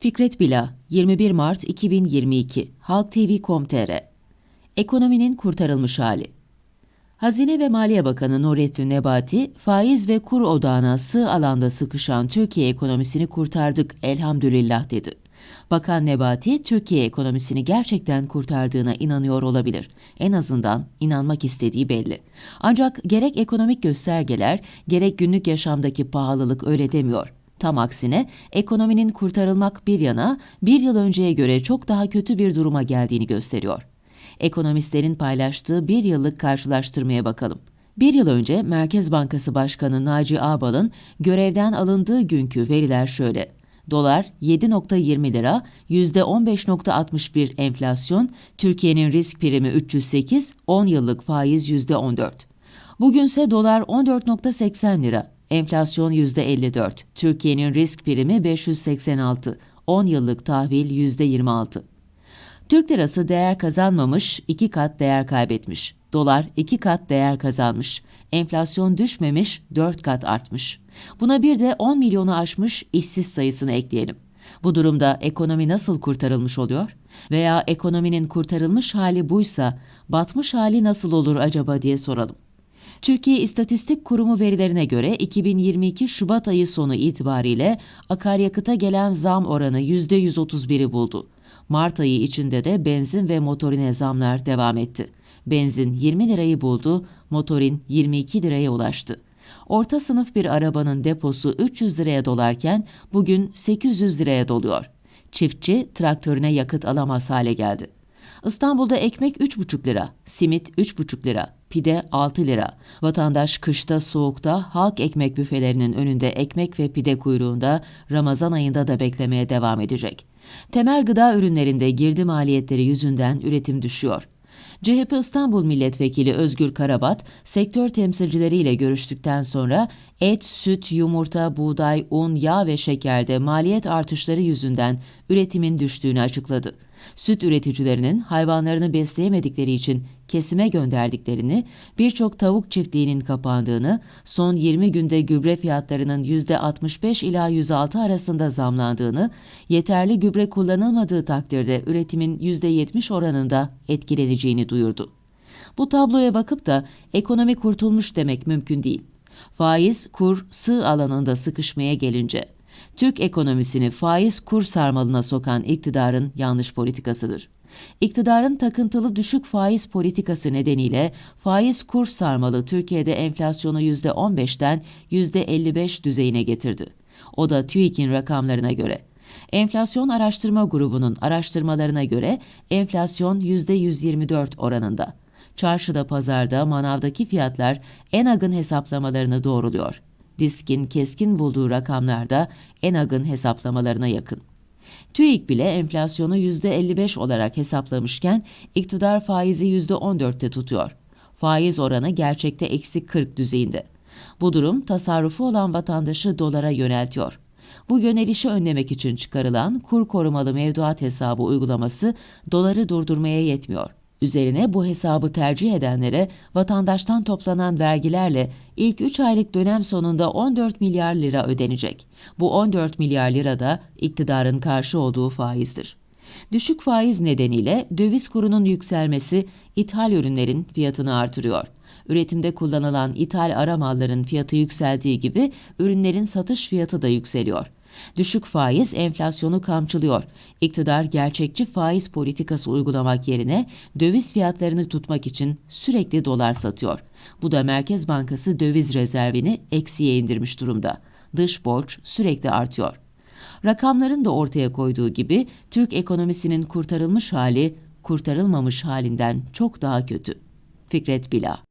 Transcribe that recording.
Fikret Bila, 21 Mart 2022, Halk TV.com.tr Ekonominin kurtarılmış hali. Hazine ve Maliye Bakanı Nurettin Nebati, faiz ve kur odağına sığ alanda sıkışan Türkiye ekonomisini kurtardık elhamdülillah dedi. Bakan Nebati, Türkiye ekonomisini gerçekten kurtardığına inanıyor olabilir. En azından inanmak istediği belli. Ancak gerek ekonomik göstergeler, gerek günlük yaşamdaki pahalılık öyle demiyor. Tam aksine ekonominin kurtarılmak bir yana bir yıl önceye göre çok daha kötü bir duruma geldiğini gösteriyor. Ekonomistlerin paylaştığı bir yıllık karşılaştırmaya bakalım. Bir yıl önce Merkez Bankası Başkanı Naci Ağbal'ın görevden alındığı günkü veriler şöyle. Dolar 7.20 lira, %15.61 enflasyon, Türkiye'nin risk primi 308, 10 yıllık faiz %14. Bugünse dolar 14.80 lira, enflasyon %54, Türkiye'nin risk primi 586, 10 yıllık tahvil %26. Türk lirası değer kazanmamış, iki kat değer kaybetmiş. Dolar iki kat değer kazanmış. Enflasyon düşmemiş, dört kat artmış. Buna bir de 10 milyonu aşmış işsiz sayısını ekleyelim. Bu durumda ekonomi nasıl kurtarılmış oluyor? Veya ekonominin kurtarılmış hali buysa, batmış hali nasıl olur acaba diye soralım. Türkiye İstatistik Kurumu verilerine göre 2022 Şubat ayı sonu itibariyle akaryakıta gelen zam oranı %131'i buldu. Mart ayı içinde de benzin ve motorine zamlar devam etti. Benzin 20 lirayı buldu, motorin 22 liraya ulaştı. Orta sınıf bir arabanın deposu 300 liraya dolarken bugün 800 liraya doluyor. Çiftçi traktörüne yakıt alamaz hale geldi. İstanbul'da ekmek 3,5 lira, simit 3,5 lira, pide 6 lira. Vatandaş kışta soğukta halk ekmek büfelerinin önünde ekmek ve pide kuyruğunda Ramazan ayında da beklemeye devam edecek. Temel gıda ürünlerinde girdi maliyetleri yüzünden üretim düşüyor. CHP İstanbul Milletvekili Özgür Karabat, sektör temsilcileriyle görüştükten sonra et, süt, yumurta, buğday, un, yağ ve şekerde maliyet artışları yüzünden üretimin düştüğünü açıkladı. Süt üreticilerinin hayvanlarını besleyemedikleri için kesime gönderdiklerini, birçok tavuk çiftliğinin kapandığını, son 20 günde gübre fiyatlarının %65 ila 106 arasında zamlandığını, yeterli gübre kullanılmadığı takdirde üretimin %70 oranında etkileneceğini duyurdu. Bu tabloya bakıp da ekonomi kurtulmuş demek mümkün değil. Faiz, kur, sığ alanında sıkışmaya gelince Türk ekonomisini faiz kur sarmalına sokan iktidarın yanlış politikasıdır. İktidarın takıntılı düşük faiz politikası nedeniyle faiz kur sarmalı Türkiye'de enflasyonu %15'ten %55 düzeyine getirdi. O da TÜİK'in rakamlarına göre. Enflasyon Araştırma Grubu'nun araştırmalarına göre enflasyon %124 oranında. Çarşıda, pazarda, manavdaki fiyatlar ENAG'ın hesaplamalarını doğruluyor. Diskin keskin bulduğu rakamlarda ENAG'ın hesaplamalarına yakın. TÜİK bile enflasyonu %55 olarak hesaplamışken iktidar faizi %14'te tutuyor. Faiz oranı gerçekte eksi 40 düzeyinde. Bu durum tasarrufu olan vatandaşı dolara yöneltiyor. Bu yönelişi önlemek için çıkarılan kur korumalı mevduat hesabı uygulaması doları durdurmaya yetmiyor. Üzerine bu hesabı tercih edenlere vatandaştan toplanan vergilerle ilk 3 aylık dönem sonunda 14 milyar lira ödenecek. Bu 14 milyar lira da iktidarın karşı olduğu faizdir. Düşük faiz nedeniyle döviz kurunun yükselmesi ithal ürünlerin fiyatını artırıyor. Üretimde kullanılan ithal ara malların fiyatı yükseldiği gibi ürünlerin satış fiyatı da yükseliyor. Düşük faiz enflasyonu kamçılıyor. İktidar gerçekçi faiz politikası uygulamak yerine döviz fiyatlarını tutmak için sürekli dolar satıyor. Bu da Merkez Bankası döviz rezervini eksiye indirmiş durumda. Dış borç sürekli artıyor. Rakamların da ortaya koyduğu gibi Türk ekonomisinin kurtarılmış hali kurtarılmamış halinden çok daha kötü. Fikret Bila